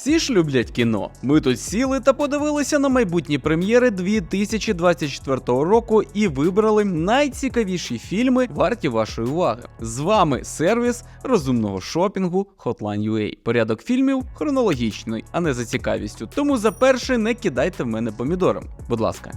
Всі ж люблять кіно. Ми тут сіли та подивилися на майбутні прем'єри 2024 року і вибрали найцікавіші фільми, варті вашої уваги. З вами сервіс розумного шопінгу Hotline.ua. Порядок фільмів хронологічний, а не за цікавістю. Тому за перший не кидайте в мене помідором. Будь ласка.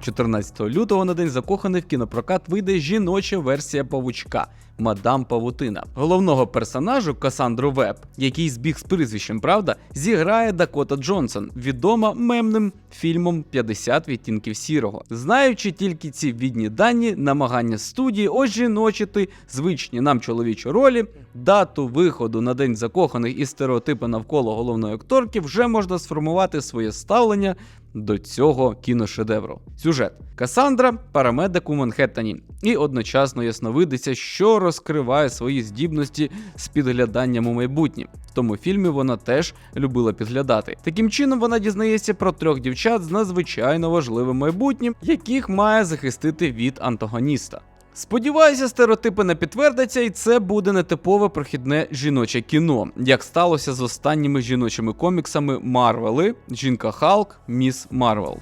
14 лютого на день закоханих в кінопрокат вийде жіноча версія павучка. Мадам Павутина. Головного персонажу Касандру Веб, який збіг з прізвищем, правда, зіграє Дакота Джонсон, відома мемним фільмом «50 відтінків сірого. Знаючи тільки ці відні дані, намагання студії ожіночити звичні нам чоловічі ролі, дату виходу на день закоханих і стереотипи навколо головної акторки, вже можна сформувати своє ставлення до цього кіношедевру. Сюжет Касандра парамедик у Манхеттені і одночасно ясновидиця, що розкриває свої здібності з підгляданням у майбутнє. В тому фільмі вона теж любила підглядати. Таким чином вона дізнається про трьох дівчат з надзвичайно важливим майбутнім, яких має захистити від антагоніста. Сподіваюся, стереотипи не підтвердяться, і це буде нетипове прохідне жіноче кіно, як сталося з останніми жіночими коміксами Марвели, Жінка Халк, Міс Марвел.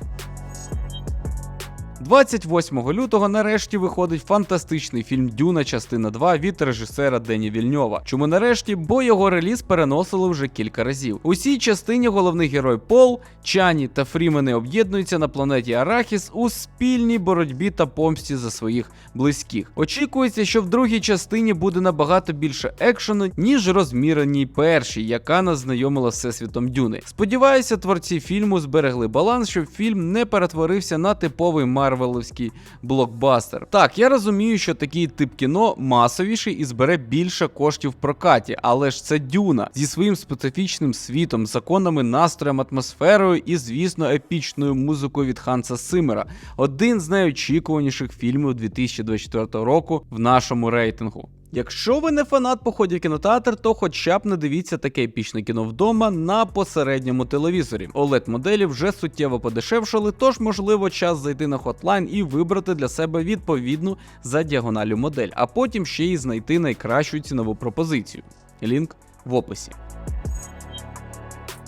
28 лютого нарешті виходить фантастичний фільм Дюна, частина 2 від режисера Дені Вільньова. Чому нарешті? Бо його реліз переносили вже кілька разів. У цій частині головний герой Пол, Чані та Фрімени об'єднуються на планеті Арахіс у спільній боротьбі та помсті за своїх близьких. Очікується, що в другій частині буде набагато більше екшену, ніж розміреній першій, яка нас знайомила з всесвітом Дюни. Сподіваюся, творці фільму зберегли баланс, щоб фільм не перетворився на типовий марвеловський блокбастер. Так, я розумію, що такий тип кіно масовіший і збере більше коштів в прокаті, але ж це Дюна зі своїм специфічним світом, законами, настроєм, атмосферою і, звісно, епічною музикою від Ханса Симера. Один з найочікуваніших фільмів 2024 року в нашому рейтингу. Якщо ви не фанат походів в кінотеатр, то хоча б не дивіться таке епічне кіно вдома на посередньому телевізорі. oled моделі вже суттєво подешевшали, тож можливо час зайти на хотлайн і вибрати для себе відповідну за діагоналю модель, а потім ще й знайти найкращу цінову пропозицію. Лінк в описі.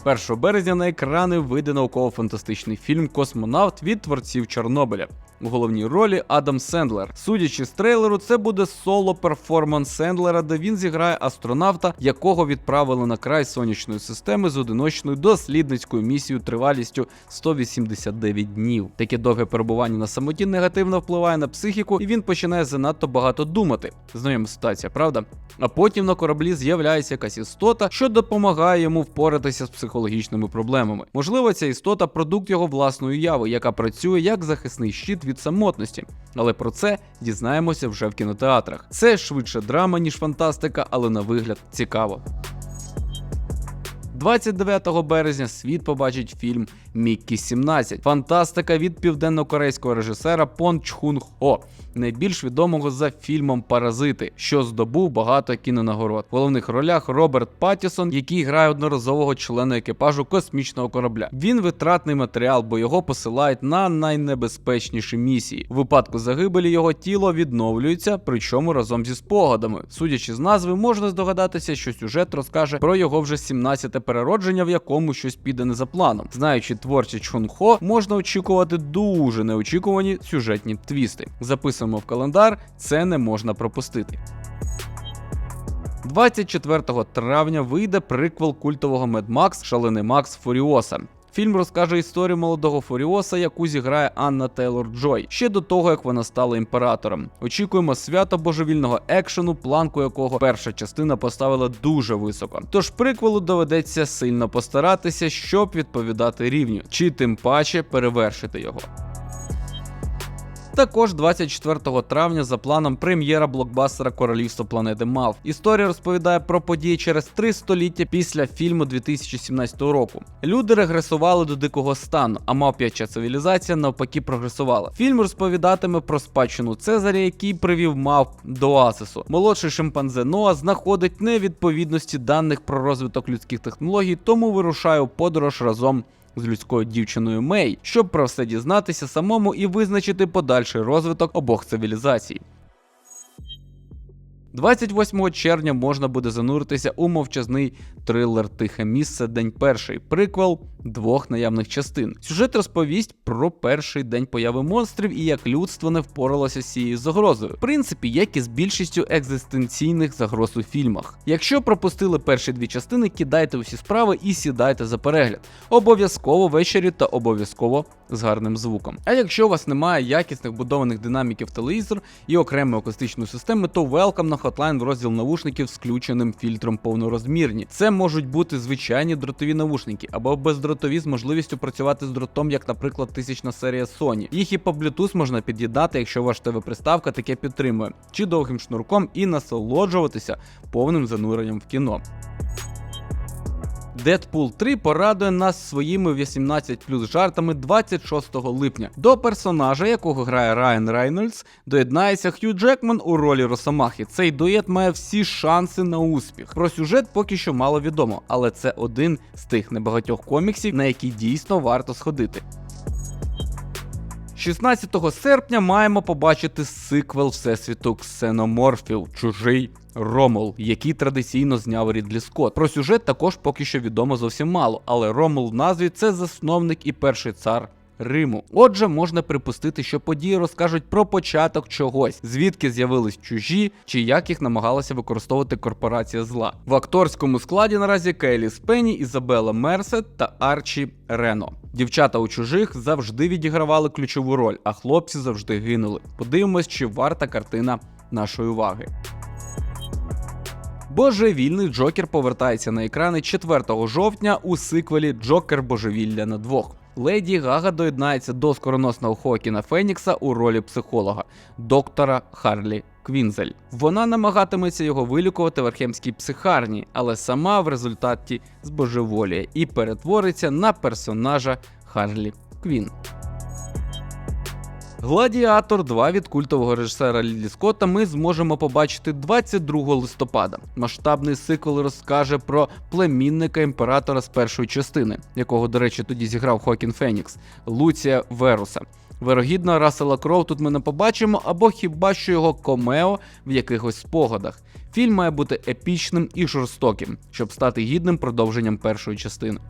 1 березня на екрани вийде науково-фантастичний фільм Космонавт від творців Чорнобиля. У головній ролі Адам Сендлер. Судячи з трейлеру, це буде соло перформанс Сендлера, де він зіграє астронавта, якого відправили на край сонячної системи з одиночною дослідницькою місією тривалістю 189 днів. Таке довге перебування на самоті негативно впливає на психіку, і він починає занадто багато думати. Знайома ситуація, правда? А потім на кораблі з'являється якась істота, що допомагає йому впоратися з психологічними проблемами. Можливо, ця істота продукт його власної уяви, яка працює як захисний щит від самотності. Але про це дізнаємося вже в кінотеатрах. Це швидше драма, ніж фантастика, але на вигляд цікаво. 29 березня світ побачить фільм Міккі 17. Фантастика від південно-корейського режисера Пон Чхун Хо, найбільш відомого за фільмом Паразити, що здобув багато кінонагород. В головних ролях Роберт Паттісон, який грає одноразового члена екіпажу космічного корабля. Він витратний матеріал, бо його посилають на найнебезпечніші місії. У випадку загибелі його тіло відновлюється, причому разом зі спогадами. Судячи з назви, можна здогадатися, що сюжет розкаже про його вже 17-те переродження, в якому щось піде не за планом. Знаючи творчість Чунхо можна очікувати дуже неочікувані сюжетні твісти. Записуємо в календар, це не можна пропустити. 24 травня вийде приквел культового Mad Max Шалений Макс Фуріоса. Фільм розкаже історію молодого Фуріоса, яку зіграє Анна Тейлор Джой ще до того, як вона стала імператором. Очікуємо свято божевільного екшену, планку якого перша частина поставила дуже високо. Тож приквелу доведеться сильно постаратися, щоб відповідати рівню, чи тим паче перевершити його. Також 24 травня за планом прем'єра блокбастера Королівство планети Мав. Історія розповідає про події через три століття після фільму 2017 року. Люди регресували до дикого стану, а мавп'яча цивілізація навпаки прогресувала. Фільм розповідатиме про спадщину Цезаря, який привів мавп до Оазису. Молодший шимпанзе Ноа знаходить невідповідності даних про розвиток людських технологій, тому вирушає у подорож разом з людською дівчиною Мей, щоб про все дізнатися самому і визначити подальший розвиток обох цивілізацій. 28 червня можна буде зануритися у мовчазний трилер Тихе місце День перший, приквел двох наявних частин. Сюжет розповість про перший день появи монстрів і як людство не впоралося з цією загрозою. В принципі, як і з більшістю екзистенційних загроз у фільмах. Якщо пропустили перші дві частини, кидайте усі справи і сідайте за перегляд. Обов'язково ввечері та обов'язково з гарним звуком. А якщо у вас немає якісних будованих динаміків телевізор і окремої акустичної системи, то welcome на Hotline в розділ навушників з включеним фільтром повнорозмірні. Це можуть бути звичайні дротові навушники або бездротові з можливістю працювати з дротом, як, наприклад, тисячна серія Sony. Їх і по Bluetooth можна під'єднати, якщо ваш ТВ-приставка таке підтримує, чи довгим шнурком і насолоджуватися повним зануренням в кіно. Deadpool 3 порадує нас своїми 18 плюс жартами 26 липня. До персонажа, якого грає Райан Рейнольдс, доєднається Хью Джекман у ролі Росомахи. Цей дует має всі шанси на успіх. Про сюжет поки що мало відомо, але це один з тих небагатьох коміксів, на які дійсно варто сходити. 16 серпня маємо побачити сиквел Всесвіту Ксеноморфів Чужий Ромул, який традиційно зняв Рідлі Скотт. Про сюжет також поки що відомо зовсім мало, але Ромул в назві це засновник і перший цар. Риму. Отже, можна припустити, що події розкажуть про початок чогось, звідки з'явились чужі, чи як їх намагалася використовувати корпорація зла. В акторському складі наразі Кейлі Спенні, Ізабела Мерсет та Арчі Рено. Дівчата у чужих завжди відігравали ключову роль, а хлопці завжди гинули. Подивимось, чи варта картина нашої уваги. Божевільний Джокер повертається на екрани 4 жовтня у сиквелі Джокер Божевілля на двох. Леді Гага доєднається до скороносного Хоакіна Фенікса у ролі психолога, доктора Харлі Квінзель. Вона намагатиметься його вилікувати в архемській психарні, але сама в результаті збожеволіє і перетвориться на персонажа Харлі Квін. Гладіатор 2 від культового режисера Лідлі Скотта ми зможемо побачити 22 листопада. Масштабний сиквел розкаже про племінника імператора з першої частини, якого, до речі, тоді зіграв Хокін Фенікс, Луція Веруса. Вирогідно, Рассела Кроу тут ми не побачимо, або хіба що його комео в якихось спогадах. Фільм має бути епічним і жорстоким, щоб стати гідним продовженням першої частини.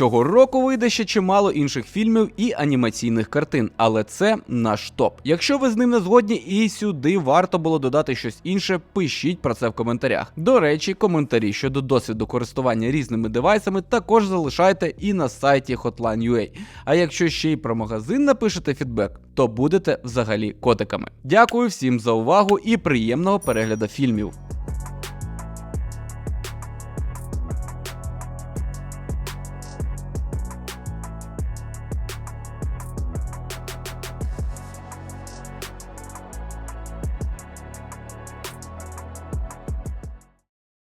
Цього року вийде ще чимало інших фільмів і анімаційних картин, але це наш топ. Якщо ви з ним не згодні і сюди варто було додати щось інше, пишіть про це в коментарях. До речі, коментарі щодо досвіду користування різними девайсами також залишайте і на сайті Hotline.ua. А якщо ще й про магазин напишете фідбек, то будете взагалі котиками. Дякую всім за увагу і приємного перегляду фільмів.